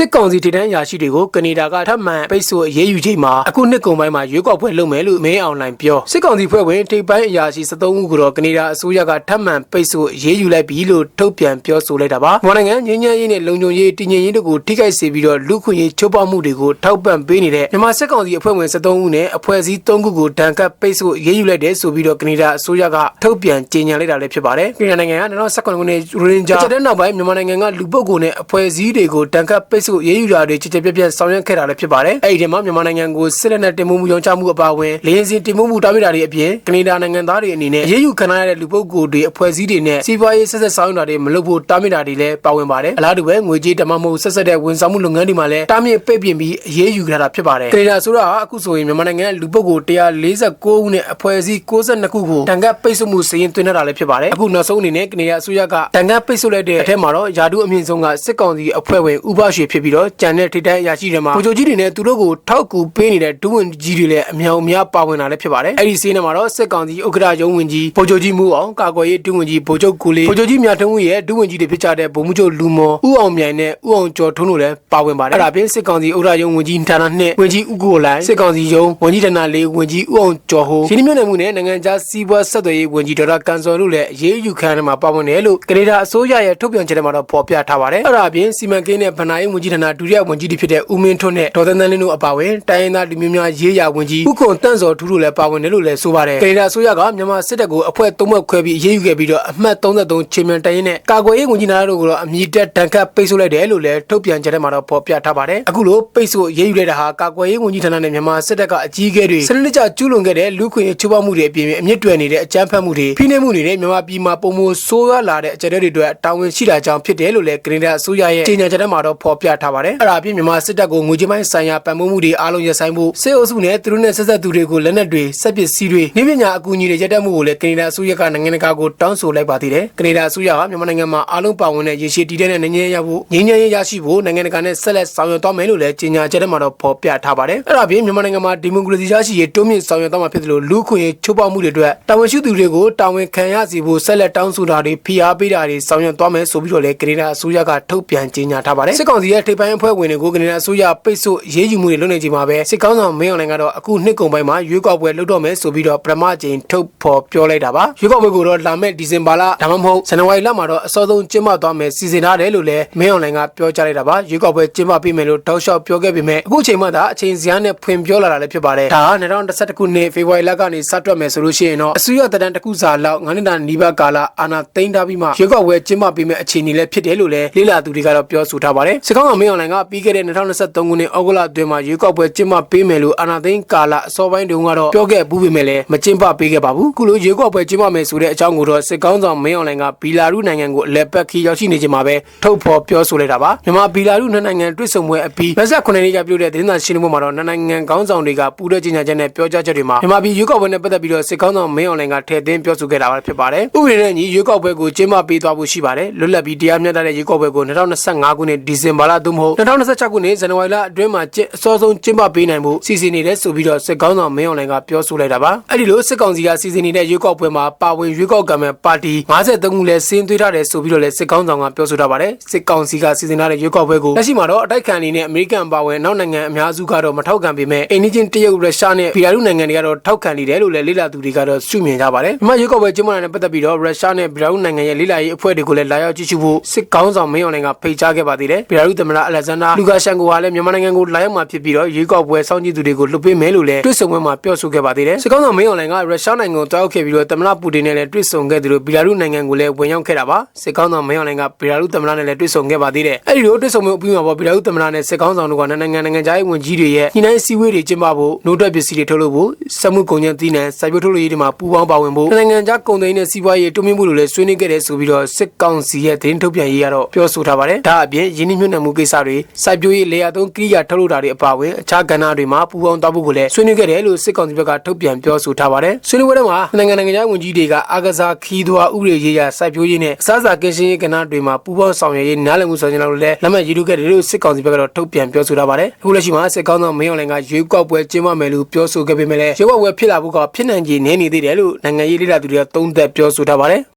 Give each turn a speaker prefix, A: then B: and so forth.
A: စစ်ကောင်စီထိတန်းအရာရှိတွေကိုကနေဒါကထပ်မံပိတ်ဆို့အရေးယူချိန်မှာအခုနှစ်ကုန်ပိုင်းမှာရွေးကောက်ပွဲလုပ်မယ်လို့မင်းအောင်လှိုင်ပြောစစ်ကောင်စီဖွဲ့ဝင်ထိပ်ပိုင်းအရာရှိ73ဦးကိုတော့ကနေဒါအစိုးရကထပ်မံပိတ်ဆို့အရေးယူလိုက်ပြီလို့ထုတ်ပြန်ပြောဆိုလိုက်တာပါမြန်မာနိုင်ငံငြိမ်းချမ်းရေးနဲ့လုံခြုံရေးတည်ငြိမ်ရေးတို့ကိုထိခိုက်စေပြီးတော့လူခွင့်ရေးချိုးဖောက်မှုတွေကိုထောက်ပံ့ပေးနေတဲ့မြန်မာစစ်ကောင်စီအဖွဲ့ဝင်73ဦးနဲ့အဖွဲ့အစည်း3ခုကိုဒဏ်ခတ်ပိတ်ဆို့အရေးယူလိုက်တယ်ဆိုပြီးတော့ကနေဒါအစိုးရကထုတ်ပြန်ကြေညာလိုက်တာလည်းဖြစ်ပါတယ်ကနေဒါနိုင်ငံက2019ခုနှစ်ရိုဟင်ဂျာတဲ့နောက်ပိုင်းမြန်မာနိုင်ငံကလူပုဂ္ဂိုလ်နဲ့အဖွဲ့အစည်းတွေကိုတန်ခတ်ပိတ်ဆို့ရေးယူတာတွေကြည်ကြပြပြဆောင်ရွက်ခဲ့တာလည်းဖြစ်ပါတယ်။အဲဒီထဲမှာမြန်မာနိုင်ငံကိုစစ်လက်နက်တင်မှုမှုရောင်းချမှုအပါအဝင်လေယာဉ်စီတင်မှုမှုတားမြစ်တာတွေအပြင်ကနေဒါနိုင်ငံသားတွေအနေနဲ့ရေးယူခံရတဲ့လူပုဂ္ဂိုလ်တွေအဖွဲ့အစည်းတွေနဲ့စီးပွားရေးဆက်ဆက်ဆောင်ရွက်တာတွေမလုပ်ဖို့တားမြစ်တာတွေလည်းပါဝင်ပါတယ်။အလားတူပဲငွေကြေးဓမ္မမဟုတ်ဆက်ဆက်တဲ့ဝန်ဆောင်မှုလုပ်ငန်းတွေမှာလည်းတားမြစ်ပိတ်ပင်ပြီးအရေးယူထားတာဖြစ်ပါတယ်။ကနေဒါဆိုတာကအခုဆိုရင်မြန်မာနိုင်ငံလူပုဂ္ဂိုလ်149ဦးနဲ့အဖွဲ့အစည်း62ခုကိုတန်ခတ်ပိတ်ဆို့မှုစည်ရင်သွင်းထားတာလည်းဖြစ်ပါတယ်။အခုနောက်ဆုံးအနေနဲ့ကနေဒါအစိုးရကတန်ခတ်ပိတ်ဆို့လိုက်တဲ့အထက်မှာတော့ယာဒူအမြင့်ဆုံးကစစ်ကောင်စီအဖွဲ့ဝင်ဥပရွှေဖြစ်ပြီးတော့ကြံတဲ့ထိတိုင်းအရာရှိတွေမှာဗိုလ်ချုပ်ကြီးတွေနဲ့သူတို့ကိုထောက်ကူပေးနေတဲ့ဒုဝန်ကြီးတွေလည်းအများအများပါဝင်လာလည်းဖြစ်ပါတယ်။အဲ့ဒီစီးနေမှာတော့စစ်ကောင်စီဥက္ကဋ္ဌရုံးဝင်ကြီးဗိုလ်ချုပ်ကြီးမူအောင်ကာကွယ်ရေးဒုဝန်ကြီးဗိုလ်ချုပ်ကိုလေးဗိုလ်ချုပ်ကြီးမြတ်ထုံးဦးရဲ့ဒုဝန်ကြီးတွေဖြစ်ကြတဲ့ဗိုလ်မှူးချုပ်လူမော်ဦးအောင်မြိုင်နဲ့ဦးအောင်ကျော်ထွန်းတို့လည်းပါဝင်ပါတယ်။အဲ့ဒါပြင်စစ်ကောင်စီဥက္ကဋ္ဌရုံးဝင်ကြီးဌာနနှစ်ဝင်ကြီးဦးကိုလိုင်စစ်ကောင်စီရုံးဝန်ကြီးဌာနလေးဝန်ကြီးဦးအောင်ကျော်ဟိုရင်းနှီးမြှုပ်နှံမှုနဲ့နိုင်ငံခြားစီးပွားဆက်သွယ်ရေးဝန်ကြီးဒေါက်တာကန်စော်တို့လည်းအရေးယူခံရမှာပါဝင်တယ်လို့ကနေဒါအစိုးရရဲ့ထုတ်ပြန်ချက်ထဲမှာတော့ဖော်ပြထားပါတယ်။အဲ့ဒါအပြင်စီမံကိန်းနဲ့ဗဏ္ဍာရေးဝန်ကြီးဌာနဒုတိယဝန်ကြီးတွေဖြစ်တဲ့ဦးမင်းထွန်းနဲ့ဒေါ်သန်းသန်းလင်းတို့အပါအဝင်တိုင်းရင်းသားလူမျိုးများရေးရာဝန်ကြီးဥခွန်တန့်စော်ထူးတို့လည်းပါဝင်တယ်လို့လည်းဆိုပါတယ်။ကနေဒါအစိုးရကမြန်မာစစ်တပ်ကိုအဖွဲ့သုံးဘက်ခွဲပြီးအရေးယူခဲ့ပြီးတော့အမှတ်33ချင်းမြန်တိုင်းနဲ့ကာကွယ်ရေးဝန်ကြီးဌာနတို့ကတော့အမြင့်တက်ဒဏ်ခတ်ပိတ်ဆို့လိုက်တယ်လို့လည်းထုတ်ပြန်ချက်ထဲမှာတော့ဖော်ပြထားပါတယ်။အခုလိုပိတ်ဆို့အရေးယူလိုက်တာဟာကာကွယ်ရေးဝန်ကြီးဌာနနဲ့မြန်မာစစ်တပ်ကအကြီးအကဲတွေစနစ်တကျကျူးလွန်ခဲ့တဲ့လူခွင့်ရေးချိုးဖောက်မှုတွေအပြင်အမြင့်တွယ်နေတဲ့အကြမ်းဖက်မှုတွေဖိနှိပ်မှုတွေနဲ့မြန်မာပြည်မှာပုံမဆိုးရွားလာတဲ့အကြမ်းတွေအတွက်တာဝန်ရှိတာကြောင့်ဖြစ်တယ်လို့လည်းကနေဒါအစိုးရရဲ့ကြေညာချက်ထဲမှာတော့ဖော်ပြထားပါတယ်။အဲ့ဒါအပြင်မြန်မာစစ်တပ်ကိုငွေကြေးပိုင်းဆိုင်ရာပံ့ပိုးမှုတွေအားလုံးရပ်ဆိုင်းဖို့စစ်အုပ်စုနဲ့သူတို့နဲ့ဆက်ဆက်သူတွေကိုလက်နက်တွေစက်ပစ္စည်းတွေနှိပညာအကူအညီတွေရပ်တန့်မှုကိုလည်းကနေဒါအစိုးရကနိုင်ငံတကာကိုတောင်းဆိုလိုက်ပါသေးတယ်။ကနေဒါအစိုးရကမြန်မာနိုင်ငံမှာအားလုံးပါဝင်တဲ့ရေရှည်တည်တဲ့နိုင်ငံရေးရဖို့ငြိမ်းချမ်းရေးရရှိဖို့နိုင်ငံတကာနဲ့ဆက်လက်ဆောင်ရွက်သွားမယ်လို့လည်းကြေညာချက်ထဲမှာတော့ဖော်ပြထားပါတယ်။အဲ့ဒါအပြင်မြန်မာနိုင်ငံမှာဒီမိုကရေစီရရှိရေးတိုးမြင့်ဆောင်ရွက်သွားမှာဖြစ်တယ်လို့လူခွင့်ရေးချိုးဖောက်မှုတွေအတွက်တာဝန်ရှိသူတွေကိုတာဝန်ခံရစီဖို့ဆက်လက်တောင်းဆိုတာတွေဖိအားပေးတာတွေဆောင်ရွက်သွားမယ်ဆိုပြီးတော့လည်းကနေဒါအစိုးရကထုတ်ပြန်ကြေညာထားပါတယ်။စစ်ကောင်စီရဲ့ထိပ်ပိုင်းအဖွဲ့ဝင်တွေကိုကနေဒါအစိုးရပိတ်ဆို့ရေးယူမှုတွေလုပ်နေချိန်မှာပဲစစ်ကောင်းဆောင်မင်းအောင်လှိုင်ကတော့အခုနှစ်ကုန်ပိုင်းမှာရွေးကောက်ပွဲလုပ်တော့မယ်ဆိုပြီးတော့ပထမကြိမ်ထုတ်ဖော်ပြောလိုက်တာပါ။ရွေးကောက်ပွဲကိုတော့လာမယ့်ဒီဇင်ဘာလဒါမှမဟုတ်ဇန်နဝါရီလမှာတော့အစောဆုံးကျင်းပသွားမယ်စီစဉ်ထားတယ်လို့လည်းမင်းအောင်လှိုင်ကပြောကြားလိုက်တာပါ။ရွေးကောက်ပွဲကျင်းပပြီးမယ်လို့တောက်လျှောက်ပြောခဲ့ပေမဲ့အခုချိန်မှသာအချိန်စရမ်းနဲ့ဖွင့်ပြောလာတာလည်းဖြစ်ပါတယ်။ဒါက2021ခုနှစ်ဖေဖော်ဝါရီလကနေစတွက်မယ်ဆိုလို့ရှိရင်တော့အစိုးရတန်းတစ်ခုစာလောက်ငါးနှစ်တာနီးပါးကာလအာဏာသိမ်းထားပြီးမှရွေးကောက်ပွဲကျင်းပပြီးမဲ့အခြေအနေလည်းဖြစ်တယ်လို့လည်းလေ့လာသူတွေကတော့ပြောဆိုထားပါတယ်။စစ်ကောင်ကမင်းအောင်လှိုင်ကပြီးခဲ့တဲ့2023ခုနှစ်ဩဂုတ်လအတွင်းမှာရွေးကောက်ပွဲကျင်းပပေးမယ်လို့အာဏာသိမ်းကာလအစောပိုင်းတုန်းကတော့ပြောခဲ့ဘူးပေမဲ့လည်းမကျင်းပပေးခဲ့ပါဘူး။ခုလိုရွေးကောက်ပွဲကျင်းပမယ်ဆိုတဲ့အကြောင်းကိုတော့စစ်ကောင်ဆောင်မင်းအောင်လှိုင်ကဘီလာရုနိုင်ငံကိုအလဲပတ်ခီရောက်ရှိနေချိန်မှာပဲထုတ်ဖော်ပြောဆိုလိုက်တာပါ။မြန်မာဘီလာရုနှစ်နိုင်ငံတွေ့ဆုံပွဲအပြီး29ရက်နေ့ကပြုလုပ်တဲ့သတင်းစာရှင်းလင်းပွဲမှာတော့နှစ်နိုင်ငံခေါင်းဆောင်တွေကပူးတွဲကြေညာချက်နဲ့ပြောကြားချက်တွေမှာမြန်မာပြည်ရွေးကောက်ပွဲနဲ့ပတ်သက်ပြီးတော့စစ်ကောင်ဆောင်မင်းအောင်လှိုင်ကထည့်သွင်းပြောဆိုခဲ့တာပါဖြစ်ပါတယ်။ဥပဒေနဲ့ညီရွေးကောက်ပွဲကိုကျင်းပပေးသွားဖို့ရှိပါတယ်။လွတ်လပ်ပြီးတရားမျှတတဲ့ရွေးကောက်ပွဲကို2025ခုနှစ်ဒီဇင်ဘာလသို့မဟုတ်2026ခုနှစ်ဇန်နဝါရီလအတွင်းမှာအစောဆုံးကျင်းပပေးနိုင်ဖို့စီစဉ်နေတယ်ဆိုပြီးတော့စစ်ကောင်ဆောင်မင်းအောင်လှိုင်ကပြောဆိုလိုက်တာပါ။အဲ့ဒီလိုစစ်ကောင်စီကစီစဉ်နေတဲ့ရွေးကောက်ပွဲမှာပါဝင်ရွေးကောက်ကံမဲ့ပါတီ53ခုလည်းစင်းသွေးထားတယ်ဆိုပြီးတော့လည်းစစ်ကောင်ဆောင်ကပြောဆိုထားပါတယ်။စစ်ကောင်စီကစီစဉ်ထားတဲ့ရွေးကောက်ပွဲကိုလက်ရှိမှာတော့အတိုက်ခံအနေနဲ့အမေရိကန်ပါဝင်နောက်နိုင်ငံအများစုကတော့မထောက်ခံပေမဲ့အိန္ဒိချင်းတရုတ်ရုရှားနဲ့ဘီလာရုနိုင်ငံတွေကတော့ထောက်ခံနေတယ်လို့လည်းလေ့လာသူတွေကတော့ရှုမြင်ကြပါတယ်။ဒီမှာရွေးကောက်ပွဲကျင်းပနေတဲ့ပတ်သက်ပြီးတော့ရုရှားနဲ့ဘီလာရုနိုင်ငံရဲ့လေ့လာရေးအဖွဲ့တွေကိုလည်းလာရောက်ကြည့်ရှုဖို့စစ်ကောင်ဆောင်မင်းအောင်လှိုင်ကဖိတ်ကြားခဲ့ပါသေးတယ်။ဘီလာရုသမ္မတအလက်ဇန်ဒါလူကာရှန်ကိုကလည်းမြန်မာနိုင်ငံကိုလာရောက်မှာဖြစ်ပြီးတော့ရွေးကောက်ပွဲစောင့်ကြည့်သူတွေကိုလွှတ်ပေးမယ်လို့လည်းတွေ့ဆုံပွဲမှာပြောဆိုခဲ့ပါသေးတယ်။စစ်ကောင်ဆောင်မင်းအောင်လှိုင်ကရုရှားနိုင်ငံကိုတောက်ခဲ့ပြီးတော့သမ္မတပူတင်နဲ့လည်းတွေ့ဆုံခဲ့သူတို့ဘီလာရုနိုင်ငံကိုလည်းဝင်ရောက်ခဲ့တာပါ။စစ်ကောင်ဆောင်မင်းအောင်လှိုင်ကဘီလာရုသမ္မတနဲ့လည်းတွေ့ဆုံခဲ့ပါသေးတယ်။အဲဒီလိုတွေ့ဆုံမှုအပြီးမှာပေါ့ဘီလာရုသမ္မတနဲ့စစ်ကောင်ဆောင်တို့ကနိုင်ငံနိုင်ငံခြားရေးဝန်ကြီးတွေရဲ့ညှိနှိုင်းစည်းဝေးတွေကျင်းပဖို့နိုးတက်ပစ္စည်းတွေထုတ်လုပ်ဖို့စက်မှုကုန်ကျန်းသီးနှံစိုက်ပျိုးထုတ်လုပ်ရေးတွေမှာပူးပေါင်းပါဝင်ဖို့နိုင်ငံခြားကုန်သွယ်ရေးနဲ့စီးပွားရေးတိုးမြင့်မှုတွေလည်းဆွေးနွေးခဲ့တယ်ဆိုပြီးတော့စစ်ကောင်စီရဲ့သတင်းထုတ်ပြန်ရေးကတော့ပြောဆိုထားပါတယ်။ဒါအပြင်ရင်းနှီးမြှုပ်နှံမှုကိစ္စတွေစိုက်ပျိုးရေးလေယာသုံးကိရိယာထုတ်လုပ်တာတွေအပါအဝင်အခြားကဏ္ဍတွေမှာပူးပေါင်းသွားဖို့ကိုလည်းဆွေးနွေးခဲ့တယ်လို့စစ်ကောင်စီဘက်ကထုတ်ပြန်ပြောဆိုထားပါတယ်။ဆွေးနွေးပွဲမှာနိုင်ငံနိုင်ငံခြားဝန်ကြီးတွေကအာကစားခီးသွွားဥပဒေရေးရာစိုက်ပျိုးရေးနဲ့အစားအစာကင်းရှင်းရေးကဏ္ဍတွေမှာပူးပေါင်းဆောင်ရွက်ရေးနားလည်မှုဆောင်ရွက်လို့လည်းလက်မှတ်ရေးထိုးခဲ့တယ်လို့စစ်ကောင်စီဘက်ကတော့ထုတ်ပြန်ပြောဆိုထားပါတယ်။အခုလက်ရှိမှာစစ်ကောင်ဆောင်မင်းအောင်လှိုင်ကရွေးကောက်ပွဲကျင်းပမယ်လို့ပြောဆိုခဲ့ပေမဲ့လည်းရွေးကောက်ပွဲဖြစ်လာဖို့ကဖြစ်နိုင်ခြေနည်းနေသေးတယ်လို့နိုင်ငံရေးလေ့လာသူတွေကသုံးသပ်ပြောဆိုထားပါတယ်